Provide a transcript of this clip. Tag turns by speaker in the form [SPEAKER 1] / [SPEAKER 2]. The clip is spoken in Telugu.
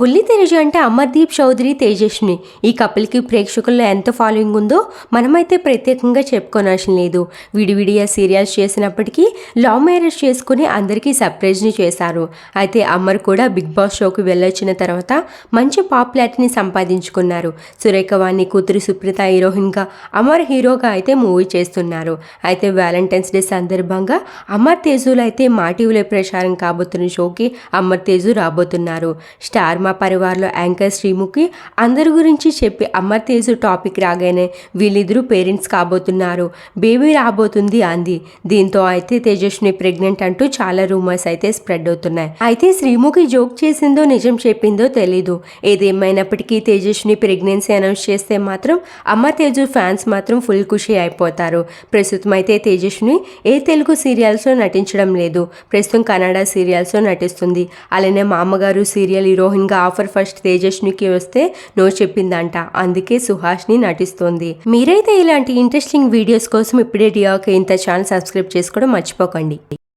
[SPEAKER 1] బుల్లి తెరజు అంటే అమర్దీప్ చౌదరి తేజస్ని ఈ కపుల్కి ప్రేక్షకుల్లో ఎంత ఫాలోయింగ్ ఉందో మనమైతే ప్రత్యేకంగా చెప్పుకోనవసరం లేదు. విడివిడిగా సీరియల్స్ చేసినప్పటికీ లవ్ మ్యారేజ్ చేసుకుని అందరికీ సర్ప్రైజ్ని చేశారు. అయితే అమర్ కూడా బిగ్ బాస్ షోకి వెళ్ళొచ్చిన తర్వాత మంచి పాపులారిటీని సంపాదించుకున్నారు. సురేఖ వాణి కూతురు సుప్రీత హీరోయిన్గా అమర్ హీరోగా అయితే మూవీ చేస్తున్నారు. అయితే వ్యాలంటైన్స్ డే సందర్భంగా అమర్ తేజులు అయితే మా టీవీలో ప్రచారం కాబోతున్న షోకి అమర్ తేజు రాబోతున్నారు. స్టార్ మా పరివార్లో యాంకర్ శ్రీముఖి అందరి గురించి చెప్పి అమ్మ తేజు టాపిక్ రాగానే వీళ్ళిద్దరూ పేరెంట్స్ కాబోతున్నారు. బేబీ రాబోతుంది అంది. దీంతో అయితే తేజస్విని ప్రెగ్నెంట్ అంటూ చాలా రూమర్స్ అయితే స్ప్రెడ్ అవుతున్నాయి. అయితే శ్రీముఖి జోక్ చేసిందో నిజం చెప్పిందో తెలీదు. ఏదేమైనప్పటికీ తేజస్విని ప్రెగ్నెన్సీ అనౌన్స్ చేస్తే మాత్రం అమ్మ తేజు ఫ్యాన్స్ మాత్రం ఫుల్ ఖుషి అయిపోతారు. ప్రస్తుతం అయితే తేజస్విని ఏ తెలుగు సీరియల్స్లో నటించడం లేదు. ప్రస్తుతం కన్నడ సీరియల్స్లో నటిస్తుంది. అలానే మా అమ్మగారు సీరియల్ హీరోయిన్గా ఆఫర్ ఫస్ట్ తేజస్వినికి వస్తే నో చెప్పిందంట. అందుకే సుహాష్ని నటిస్తోంది. మీరైతే ఇలాంటి ఇంట్రెస్టింగ్ వీడియోస్ కోసం ఇప్పుడే డియాకే ఇంత ఛానల్ సబ్స్క్రైబ్ చేసుకోవడం మర్చిపోకండి.